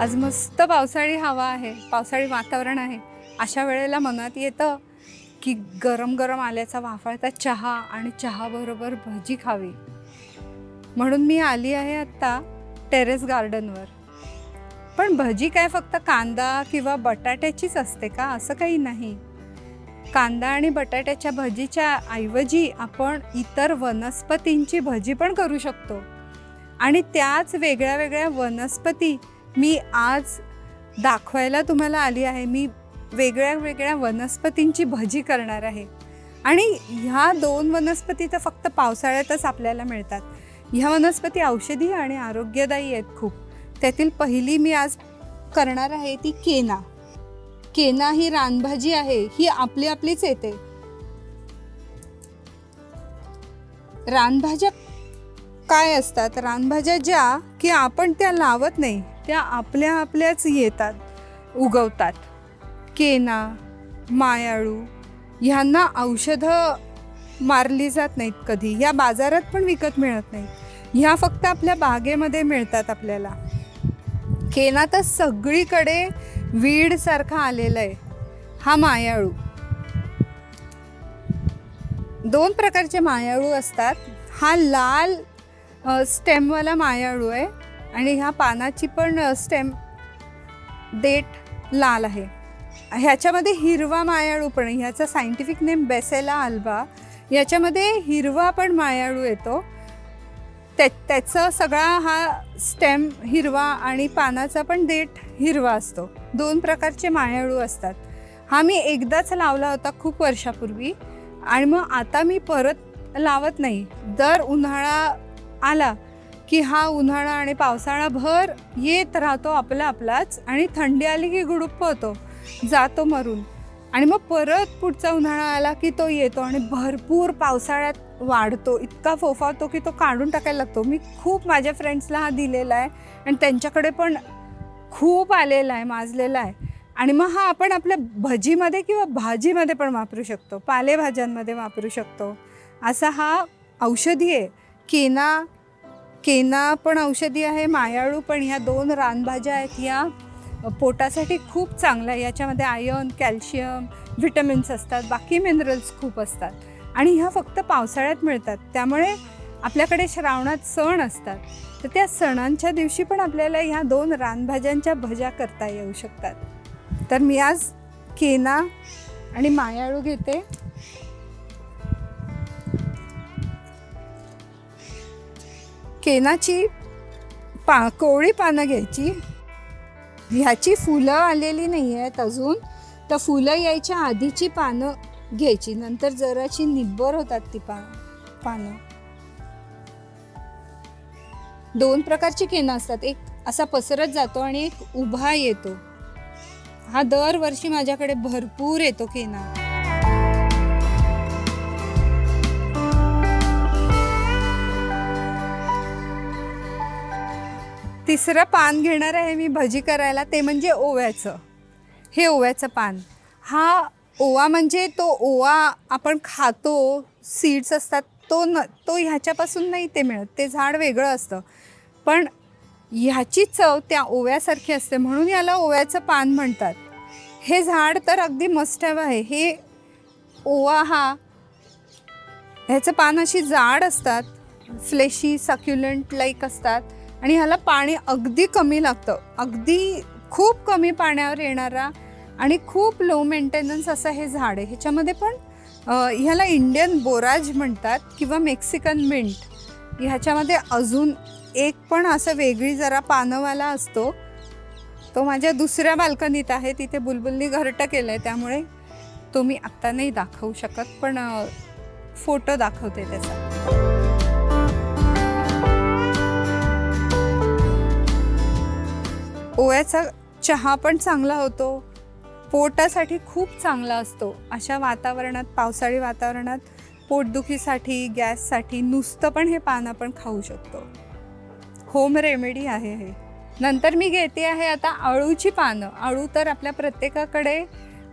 आज मस्त पावसाळी हवा आहे पावसाळी वातावरण आहे. अशा वेळेला मनात येतं की गरम गरम आल्याचा वाफाळता चहा आणि चहाबरोबर भजी खावी. म्हणून मी आली आहे आत्ता टेरेस गार्डनवर. पण भजी काय फक्त कांदा किंवा बटाट्याचीच असते का? असं काही नाही. कांदा आणि बटाट्याच्या भजीच्या ऐवजी आपण इतर वनस्पतींची भजी पण करू शकतो. आणि त्याच वेगळ्या वेगळ्या वनस्पती मी आज दाखवायला तुम्हाला आली आहे. मी वेगळ्या वेगळ्या वनस्पतींची भजी करणार आहे. आणि ह्या दोन वनस्पती तर फक्त पावसाळ्यातच आपल्याला मिळतात. ह्या वनस्पती औषधी आणि आरोग्यदायी आहेत खूप. त्यातील पहिली मी आज करणार आहे ती केना. केना ही रानभाजी आहे. ही आपली आपलीच येते. रानभाज्या काय असतात? रानभाज्या ज्या की आपण त्या लावत नाही. त्या आपल्या आपल्याच येतात उगवतात. केना मायाळू ह्यांना औषधं मारली जात नाहीत कधी. ह्या बाजारात पण विकत मिळत नाहीत. ह्या फक्त आपल्या बागेमध्ये मिळतात आपल्याला. केना तर सगळीकडे वीडसारखा आलेला आहे. हा मायाळू. दोन प्रकारचे मायाळू असतात. हा लाल स्टेमवाला मायाळू आहे. आणि ह्या पानाची पण स्टेम देठ लाल आहे. ह्याच्यामध्ये हिरवा मायाळू पण ह्याचा सायंटिफिक नेम बेसेला अल्बा. याच्यामध्ये हिरवा पण मायाळू येतो. त्या त्याचं सगळा हा स्टेम हिरवा आणि पानाचा पण देठ हिरवा असतो. दोन प्रकारचे मायाळू असतात. हा मी एकदाच लावला होता खूप वर्षापूर्वी आणि मग आता मी परत लावत नाही. दर उन्हाळा आला की हा उन्हाळा आणि पावसाळा भर येत राहतो आपला आपलाच आणि थंडी आली की गुडुप्प होतो जातो मरून. आणि मग परत पुढचा उन्हाळा आला की तो येतो आणि भरपूर पावसाळ्यात वाढतो. इतका फोफावतो की तो काढून टाकायला लागतो. मी खूप माझ्या फ्रेंड्सला हा दिलेला आहे आणि त्यांच्याकडे पण खूप आलेला आहे माजलेला आहे. आणि मग हा आपण आपल्या भजीमध्ये किंवा भाजीमध्ये पण वापरू शकतो. पालेभाज्यांमध्ये वापरू शकतो. असा हा औषधी आहे. केना केना पण औषधी आहे मायाळू पण ह्या दोन रानभाज्या आहेत ह्या. पोटासाठी खूप चांगलं आहे. याच्यामध्ये आयर्न कॅल्शियम व्हिटॅमिन्स असतात बाकी मिनरल्स खूप असतात. आणि ह्या फक्त पावसाळ्यात मिळतात. त्यामुळे आपल्याकडे श्रावणात सण असतात. तर त्या सणांच्या दिवशी पण आपल्याला ह्या दोन रानभाज्यांच्या भज्या करता येऊ शकतात. तर मी आज केना आणि मायाळू घेते. केनाची पा कोवळी पानं घ्यायची. ह्याची फुलं आलेली नाही आहेत अजून. तर फुलं यायच्या आधीची पानं घ्यायची. नंतर जराची निब्बर होतात ती पा पानं. दोन प्रकारची केनं असतात. एक असा पसरत जातो आणि एक उभा येतो. हा दरवर्षी माझ्याकडे भरपूर येतो केना. तिसरं पान घेणार आहे मी भजी करायला ते म्हणजे ओव्याचं. हे ओव्याचं पान. हा ओवा म्हणजे तो ओवा आपण खातो सीड्स असतात तो न तो ह्याच्यापासून नाही ते मिळत ते झाड वेगळं असतं. पण ह्याची चव त्या ओव्यासारखी असते म्हणून याला ओव्याचं पान म्हणतात. हे झाड तर अगदी मस्टॅव आहे. हे ओवा हा ह्याचं पान अशी जाड असतात फ्लेशी सक्युलंट लाईक असतात. आणि ह्याला पाणी अगदी कमी लागतं. अगदी खूप कमी पाण्यावर येणारा आणि खूप लो मेंटेनन्स असं हे झाड आहे. ह्याच्यामध्ये पण ह्याला इंडियन बोराज म्हणतात किंवा मेक्सिकन मिंट ह्याच्यामध्ये अजून एक पण असं वेगळी जरा पानंवाला असतो. तो माझ्या दुसऱ्या बाल्कनीत आहे. तिथे बुलबुलनी घरटं केलं आहे त्यामुळे तो मी आत्ता नाही दाखवू शकत पण फोटो दाखवते त्याचा. ओव्याचा चहा पण चांगला होतो. पोटासाठी खूप चांगला असतो. अशा वातावरणात पावसाळी वातावरणात पोटदुखीसाठी गॅससाठी नुसतं पण हे पान आपण खाऊ शकतो. होम रेमेडी आहे हे. नंतर मी घेते आहे आता अळूची पानं. अळू तर आपल्या प्रत्येकाकडे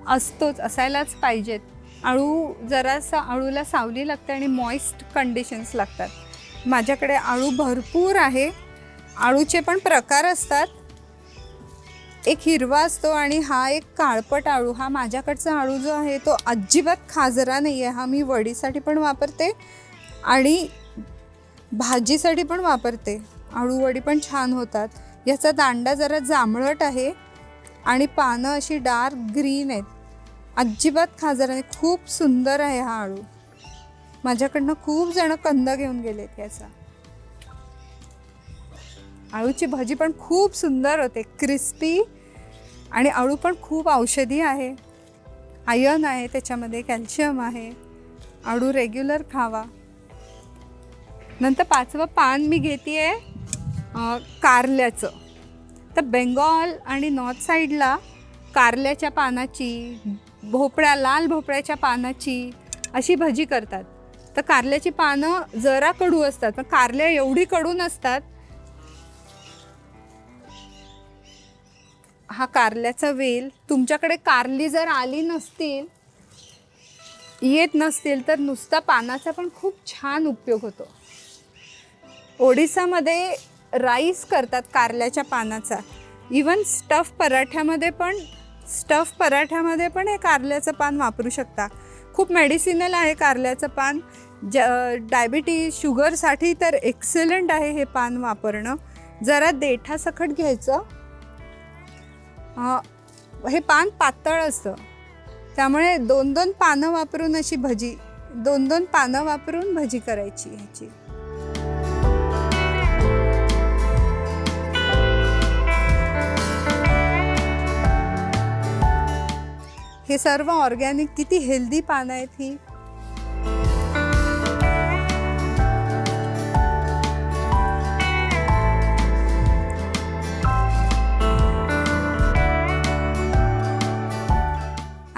असतोच असायलाच पाहिजेत. अळू जरासा अळूला सावली लागते आणि मॉइस्ट कंडिशन्स लागतात. माझ्याकडे अळू भरपूर आहे. अळूचे पण प्रकार असतात. एक हिरवा असतो आणि हा एक काळपट आळू हा माझ्याकडचा आळू जो आहे तो अजिबात खाजरा नाही आहे हा मी वडीसाठी पण वापरते आणि भाजीसाठी पण वापरते. आळू वडी पण छान होतात. याचा दांडा जरा जांभळट आहे आणि पानं अशी डार्क ग्रीन आहेत. अजिबात खाजरा नाही. खूप सुंदर आहे हा आळू. माझ्याकडनं खूप जणं कंद घेऊन गेलेत याचा. आळूची भाजी पण खूप सुंदर होते. क्रिस्पी आणि आळू पण खूप औषधी आहे. आयर्न आहे त्याच्यामध्ये कॅल्शियम आहे. आळू रेग्युलर खावा. नंतर पाचवं पान मी घेते आहे कारल्याचं. तर बेंगॉल आणि नॉर्थ साईडला कारल्याच्या पानाची भोपळ्या लाल भोपळ्याच्या पानाची अशी भजी करतात. तर कारल्याची पानं जरा कडू असतात पण कारल्या एवढी कडू नसतात हा कारल्याचा वेल. तुमच्याकडे कारली जर आली नसतील येत नसतील तर नुसता पानाचा पण खूप छान उपयोग होतो. ओडिसामध्ये राईस करतात कारल्याच्या पानाचा. इवन स्टफ पराठ्यामध्ये पण स्टफ पराठ्यामध्ये पण हे कारल्याचं पान वापरू शकता. खूप मेडिसिनल आहे कारल्याचं पान. ज डायबिटीज शुगरसाठी तर एक्सेलंट आहे हे पान वापरणं. जरा देठासकट घ्यायचं. हे पान पातळ असतं. त्यामुळे दोन दोन पानं वापरून अशी भजी दोन दोन पानं वापरून भजी करायची ह्याची. हे सर्व ऑर्गॅनिक किती हेल्दी पानं आहेत ही.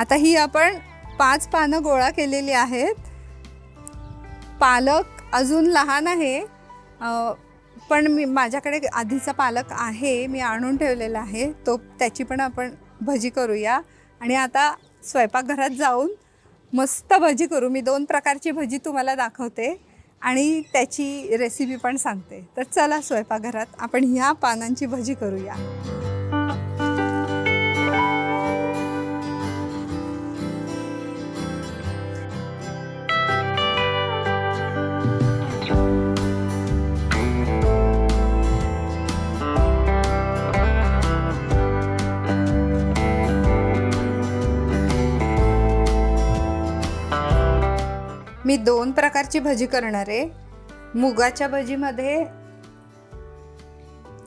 आता ही आपण पाच पानं गोळा केलेली आहेत. पालक अजून लहान आहे. पण मी माझ्याकडे आधीचा पालक आहे मी आणून ठेवलेला आहे. तो त्याची पण आपण भजी करूया. आणि आता स्वयंपाकघरात जाऊन मस्त भजी करू. मी दोन प्रकारची भजी तुम्हाला दाखवते आणि त्याची रेसिपी पण सांगते. तर चला स्वयंपाकघरात आपण ह्या पानांची भजी करूया. मी दोन प्रकारची भजी करणार आहे. मुगाच्या भजीमध्ये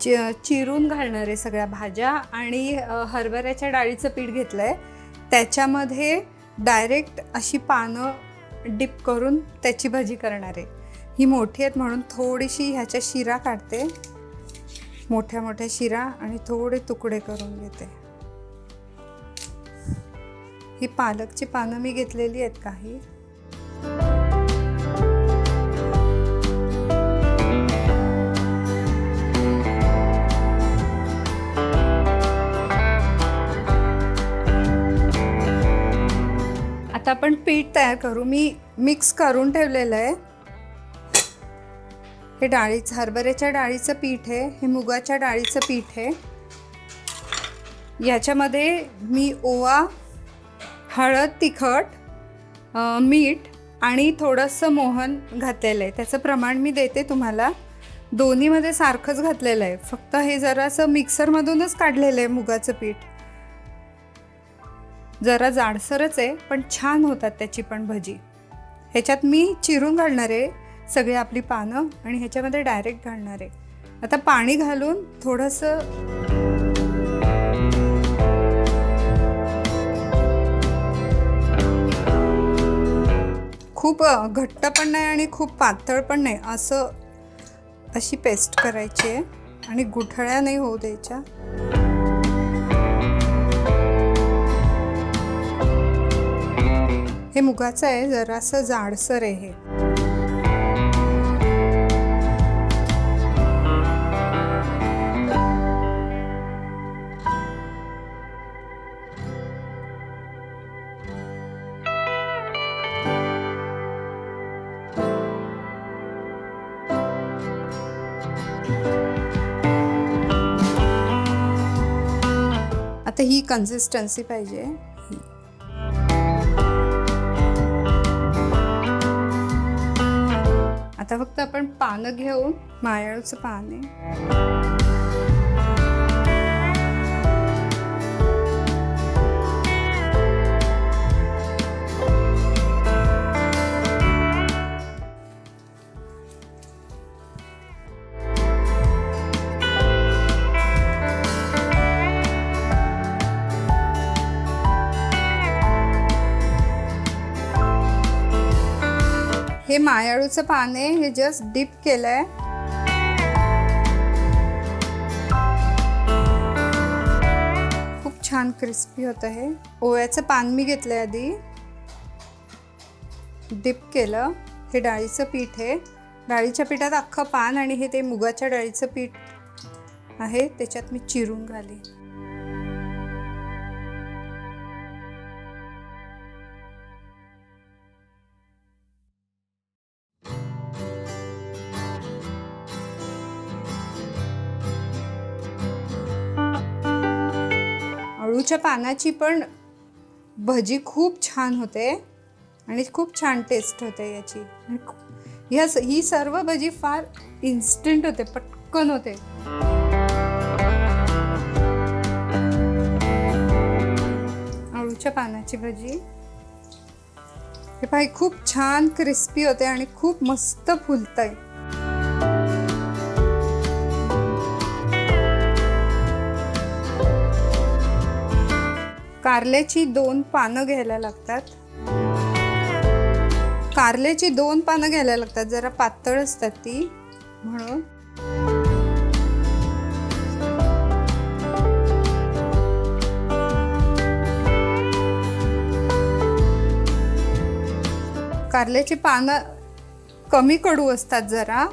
चि चिरून घालणार आहे सगळ्या भाज्या आणि हरभऱ्याच्या डाळीचं पीठ घेतलं आहे त्याच्यामध्ये डायरेक्ट अशी पानं डिप करून त्याची भजी करणार आहे. ही मोठी आहेत म्हणून थोडीशी ह्याच्या शिरा काढते. मोठ्या मोठ्या शिरा आणि थोडे तुकडे करून घेते. ही पालकची पानं मी घेतलेली आहेत काही. आता आपण पीठ तयार करू. मी मिक्स करून ठेवलेलं आहे. हे डाळीचं हरभऱ्याच्या डाळीचं पीठ आहे. हे मुगाच्या डाळीचं पीठ आहे. याच्यामध्ये मी ओवा हळद तिखट मीठ आणि थोडंसं मोहन घातलेलं आहे. त्याचं प्रमाण मी देते तुम्हाला. दोन्हीमध्ये सारखंच घातलेलं आहे. फक्त हे जरासं मिक्सरमधूनच काढलेलं आहे मुगाचं पीठ. जरा जाडसरच आहे पण छान होतात त्याची पण भजी. ह्याच्यात मी चिरून घालणार आहे सगळी आपली पानं आणि ह्याच्यामध्ये डायरेक्ट घालणार आहे. आता पाणी घालून थोडंसं खूप घट्ट पण नाही आणि खूप पातळ पण नाही असं अशी पेस्ट करायची आहे. आणि गुठळ्या नाही होऊ द्यायच्या. हे मुगाचं आहे जरासं जाडसर आहे हे. आता ही कन्सिस्टन्सी पाहिजे. आता फक्त आपण पानं घेऊन मायाळूचं पान आहे. हे मायाळूचं पान आहे हे जस्ट डिप आहे खूप छान क्रिस्पी होतं हे. ओव्याचं पान मी घेतलं आहे आधी. डिप केलं. हे डाळीचं पीठ आहे डाळीच्या पिठात अख्खं पान आणि हे ते मुगाच्या डाळीचं पीठ आहे. त्याच्यात मी चिरून घाले. मोहरीच्या पानाची पण भजी खूप छान होते आणि खूप छान टेस्ट होते याची. ह्या ही सर्व भजी फार इन्स्टंट होते पटकन होते. अळूच्या पानाची भजी. हे पाय खूप छान क्रिस्पी होते आणि खूप मस्त फुलत आहे कारल्याची दोन पानं घ्यायला लागतात. कारल्याची दोन पानं घ्यायला लागतात. जरा पातळ असतात ती. म्हणून. कारल्याची पानं कमी कडू असतात जरा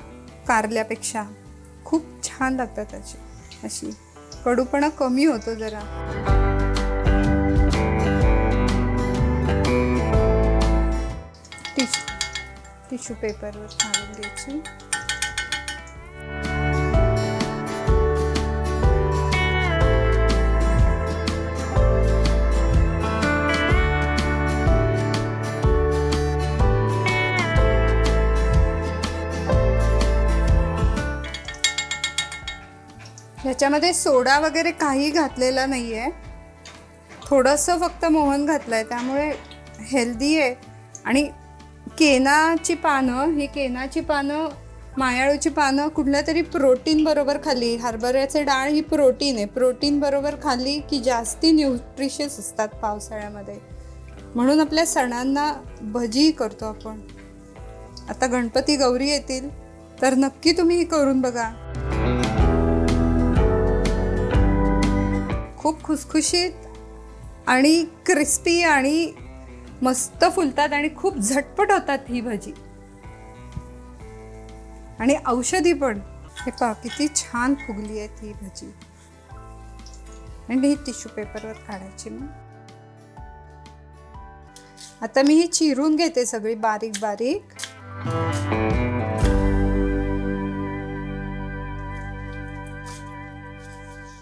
कारल्यापेक्षा. खूप छान लागतात त्याची अशी कडूपणा कमी होतो जरा. टिश्यू टिश्यू पेपरवर काढून द्यायची. ह्याच्यामध्ये सोडा वगैरे काही घातलेला नाही आहे थोडंसं फक्त मोहन घातलं आहे त्यामुळे हेल्दी आहे. आणि केनाची पानं ही केनाची पानं मायाळूची पानं कुठल्या तरी प्रोटीन बरोबर खाली हरभऱ्याचे डाळ ही प्रोटीन आहे. प्रोटीन बरोबर खाल्ली की जास्ती न्यूट्रिशियस असतात पावसाळ्यामध्ये. म्हणून आपल्या सणांना भजी करतो आपण. आता गणपती गौरी येतील तर नक्की तुम्ही ही करून बघा. खूप खुसखुशीत आणि क्रिस्पी आणि मस्त फुलतात आणि खूप झटपट होतात ही भजी. आणि औषधी पण. हे पहा किती छान फुगली आहे ती भजी. आणि ही टिश्यू पेपरवर काढायची मग. आता मी ही चिरून घेते सगळी बारीक बारीक.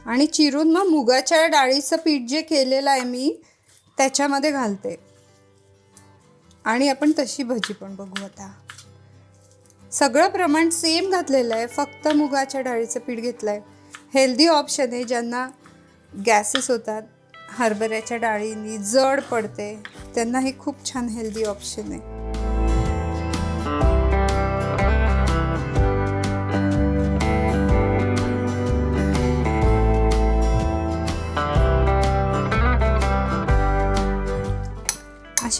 आणि चिरून मग मुगाच्या डाळीचं पीठ जे केलेलं आहे मी त्याच्यामध्ये घालते. आणि आपण तशी भजी पण बघू आता. सगळं प्रमाण सेम घातलेलं आहे. फक्त मुगाच्या डाळीचं पीठ घेतलं आहे हेल्दी ऑप्शन आहे. ज्यांना गॅसेस होतात हरभऱ्याच्या डाळीनी जड पडते त्यांना हे खूप छान हेल्दी ऑप्शन आहे.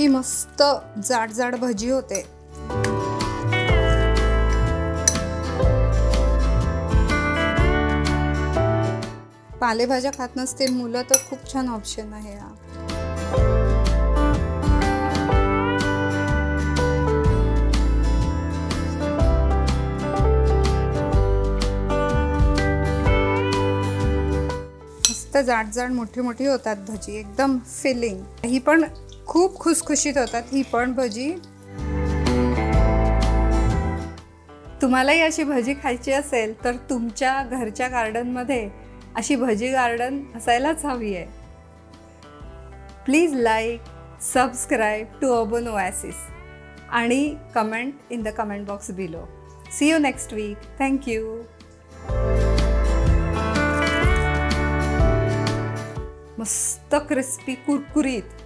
अशी मस्त जाड जाड भजी होते. पालेभाज्या खात नसतील मुलं तर खूप छान ऑप्शन आहे हा. मस्त जाड जाड मोठी मोठी होतात भजी एकदम फिलिंग ही पण खूप खुसखुशीत होतात ही पण भजी. तुम्हालाही अशी भजी खायची असेल तर तुमच्या घरच्या गार्डनमध्ये अशी भजी गार्डन असायलाच हवी आहे. Please like subscribe to urban oasis आणि comment in the comment box below see you next week thank you मस्त क्रिस्पी कुरकुरीत.